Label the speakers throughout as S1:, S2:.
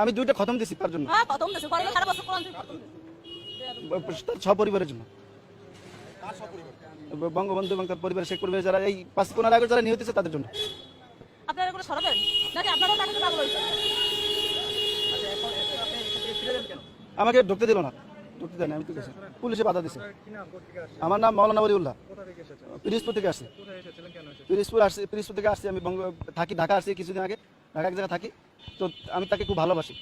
S1: আমি দুইটা খতম দিছি তার জন্য?
S2: হ্যাঁ
S1: তার ছ পরিবারের জন্য। বঙ্গবন্ধু এবং তার পরিবার শেখ পরিবারের যারা এই পাঁচ পনেরো আগস্ট যারা নিহত হয়েছে তাদের জন্য।
S2: আপনারা এগুলো সরাবেন? নাকি আপনারাও টাকা পাগল
S1: আমাকে ঢুকতে দিল না। ঢুকতে দেয় আমি তো গেছি পুলিশে বাধা দিছে। আমার নাম মৌলানা বলিউল্লাহ। পিরিজপুর থেকে আসছি। পিরিজপুর আসছি পিরিজপুর থেকে আসছি আমি বঙ্গ থাকি ঢাকা আসছি কিছুদিন আগে। ঢাকা এক জায়গায় থাকি। তো আমি তাকে খুব ভালোবাসি।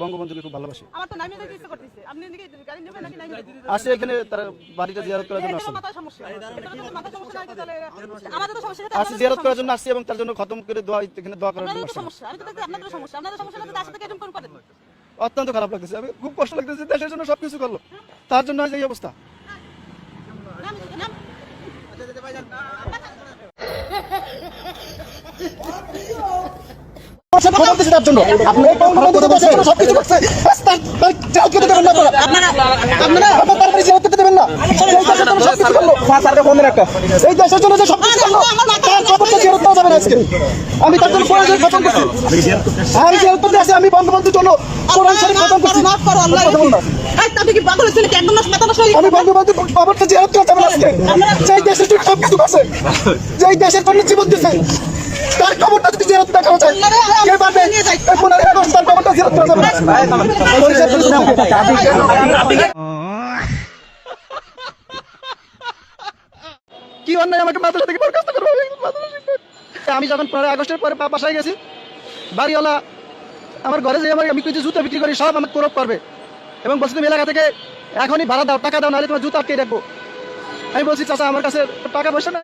S1: বঙ্গবন্ধুকে খুব ভালোবাসি।
S2: আমার তো নামিয়ে দিতে ইচ্ছে করতেছে। আপনি এদিকে গাড়ি নেবেন নাকি নামিয়ে দিতে
S1: আসছি এখানে তার বাড়িটা জিয়ারত করার জন্য
S2: সমস্যা। সমস্যা নাই তাহলে আমাদের তো সমস্যা
S1: আসছি জিয়ারত করার জন্য আসছি এবং তার জন্য খতম করে দোয়া এখানে দোয়া করার জন্য
S2: সমস্যা আমি তো আপনাদের সমস্যা। আপনাদের সমস্যা না তার সাথে কেটে করেন
S1: অত্যন্ত খারাপ লাগতেছে। আমি খুব কষ্ট লাগতেছে দেশের জন্য সবকিছু করল। তার জন্য আজ এই অবস্থা। খবর দিচ্ছে তার জন্য। আপনি এই বঙ্গবন্ধু দেশের জন্য সবকিছু করছে। তার তার জাল কেটে দেবেন না আপনারা। আপনারা আপনারা তার পরিচয় হতে দেবেন না। এই দেশের জন্য সবকিছু করল। স্যারকে ফোন রাখো। এই দেশের জন্য যে সবকিছু করল তার খবরটা জিয়ারত দেওয়া যাবে আজকে। আমি তার জন্য কোরআন শরীফ খতম করছি। আমি বঙ্গবন্ধুর জন্য কোরআন শরীফ খতম করছি।
S2: মাফ করো আল্লাহ আপনি কি পাগল হয়েছিল কি একদম নষ্ট মাথা নষ্ট
S1: আমি বঙ্গবন্ধু জিয়ারত করতে আজকে। যেই দেশের জন্য সবকিছু করছে যেই দেশের জন্য জীবন দিচ্ছে তার খবরটা যদি জিয়ারত দেখানো যায় কে পারবে এই পনেরোই আগস্ট তার খবরটা জিয়ারত করা যাবে না। কি অন্যায় আমাকে মাদ্রাসা থেকে বরখাস্ত করব? আমি আমি যখন পনেরোই আগস্টের পরে বাসায় গেছি বাড়িওয়ালা আমার ঘরে যে আমার আমি কিছু জুতো বিক্রি করি সব আমাকে কোরপ করবে। এবং বলছি তুমি এলাকা থেকে এখনই ভাড়া দাও টাকা দাও নাহলে তোমার জুতো আটকে রাখব। আমি বলছি চাচা আমার কাছে টাকা পয়সা না